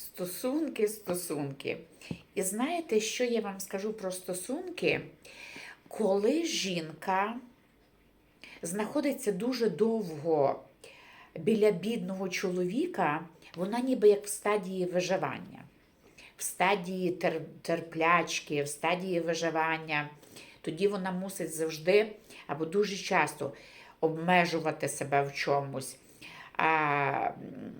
Стосунки, стосунки. І знаєте, що я вам скажу про стосунки? Коли жінка знаходиться дуже довго біля бідного чоловіка, вона ніби як в стадії виживання, в стадії тер- терплячки, в стадії виживання. Тоді вона мусить завжди або дуже часто обмежувати себе в чомусь.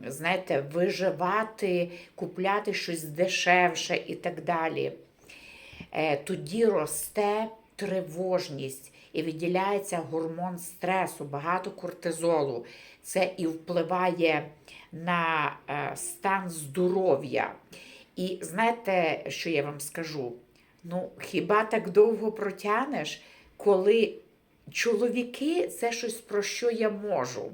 Знаєте, виживати, купляти щось дешевше і так далі. Е, Тоді росте тривожність і виділяється гормон стресу, багато кортизолу. Це і впливає на е, стан здоров'я. І знаєте, що я вам скажу? Ну, хіба так довго протягнеш, коли чоловіки це щось про що я можу.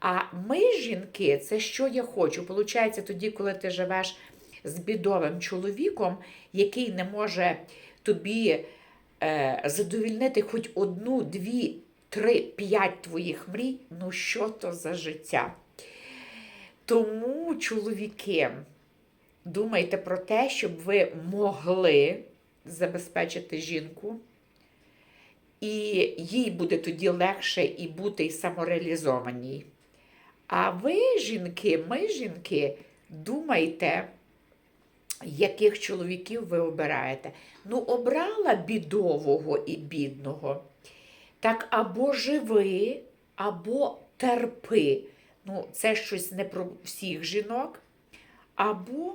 А ми, жінки, це що я хочу. Получається, тоді, коли ти живеш з бідовим чоловіком, який не може тобі е, задовільнити хоч одну, дві, три, п'ять твоїх мрій, ну що то за життя? Тому, чоловіки, думайте про те, щоб ви могли забезпечити жінку, і їй буде тоді легше і бути і самореалізованій. А ви, жінки, ми, жінки, думайте, яких чоловіків ви обираєте. Ну, обрала бідового і бідного. Так або живи, або терпи. Ну, це щось не про всіх жінок. Або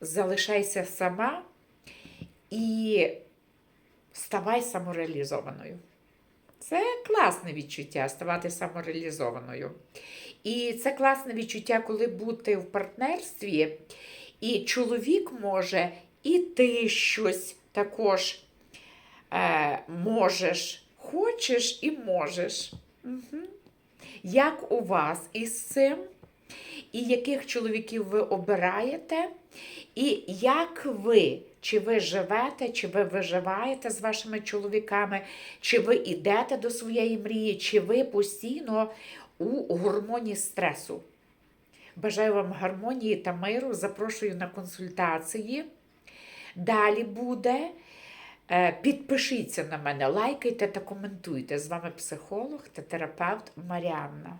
залишайся сама і ставай самореалізованою. Це класне відчуття ставати самореалізованою. І це класне відчуття, коли бути в партнерстві, і чоловік може, і ти щось також е, можеш, хочеш і можеш. Угу. Як у вас із цим? І яких чоловіків ви обираєте? І як ви, чи ви живете, чи ви виживаєте з вашими чоловіками, чи ви йдете до своєї мрії, чи ви постійно у гормоні стресу? Бажаю вам гармонії та миру. Запрошую на консультації. Далі буде. Е, Підпишіться на мене, лайкайте та коментуйте. З вами психолог та терапевт Маріанна.